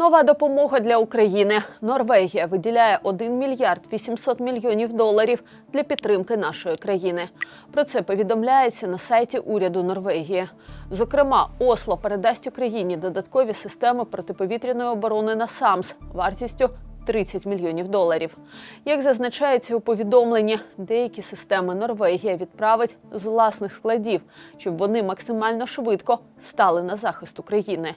Нова допомога для України. Норвегія виділяє 1 мільярд 800 мільйонів доларів для підтримки нашої країни. Про це повідомляється на сайті уряду Норвегії. Зокрема, Осло передасть Україні додаткові системи протиповітряної оборони на САМС вартістю 30 мільйонів доларів. Як зазначається у повідомленні, деякі системи Норвегія відправить з власних складів, щоб вони максимально швидко стали на захист України.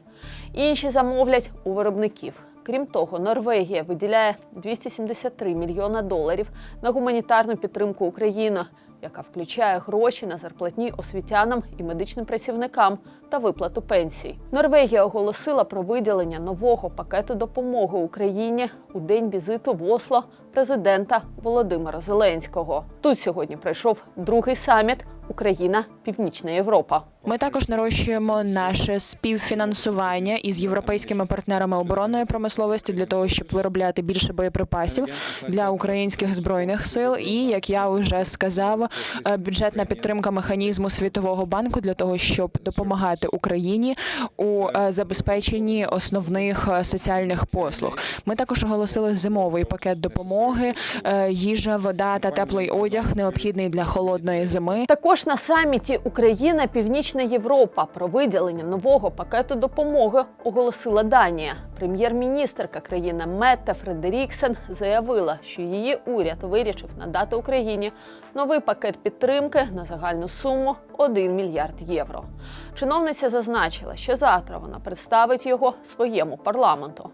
Інші замовлять у виробників. Крім того, Норвегія виділяє 273 мільйона доларів на гуманітарну підтримку України, яка включає гроші на зарплатні освітянам і медичним працівникам та виплату пенсій. Норвегія оголосила про виділення нового пакету допомоги Україні у день візиту в Осло президента Володимира Зеленського. Тут сьогодні пройшов другий саміт Україна Північна Європа. Ми також нарощуємо наше співфінансування із європейськими партнерами оборонної промисловості для того, щоб виробляти більше боєприпасів для українських збройних сил. І як я вже сказав, е, бюджетна підтримка механізму світового банку для того, щоб допомагати Україні у е, забезпеченні основних е, соціальних послуг. Ми також оголосили зимовий пакет допомоги, їжа, вода та теплий одяг необхідний для холодної зими. Також на саміті Україна Північна Європа про виділення нового пакету допомоги оголосила Данія. Прем'єр-міністерка країни Метте Фредеріксен заявила, що її уряд вирішив надати Україні новий пакет підтримки на загальну суму 1 мільярд євро. Чиновниця зазначила, що завтра вона представить його своєму парламенту.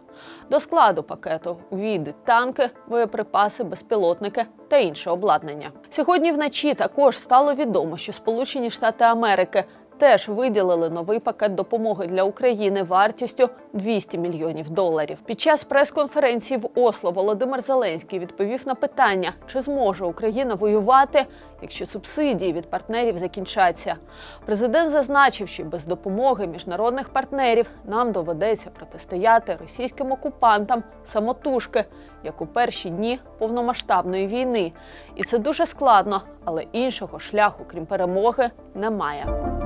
До складу пакету увійдуть танки, боєприпаси, безпілотники та інше обладнання. Сьогодні вночі також стало відомо, що Сполучені Штати Америки теж виділили новий пакет допомоги для України вартістю 200 мільйонів доларів. Під час прес-конференції в Осло Володимир Зеленський відповів на питання, чи зможе Україна воювати, якщо субсидії від партнерів закінчаться. Президент зазначив, що без допомоги міжнародних партнерів нам доведеться протистояти російським окупантам самотужки, як у перші дні повномасштабної війни. І це дуже складно, але іншого шляху, крім перемоги, немає.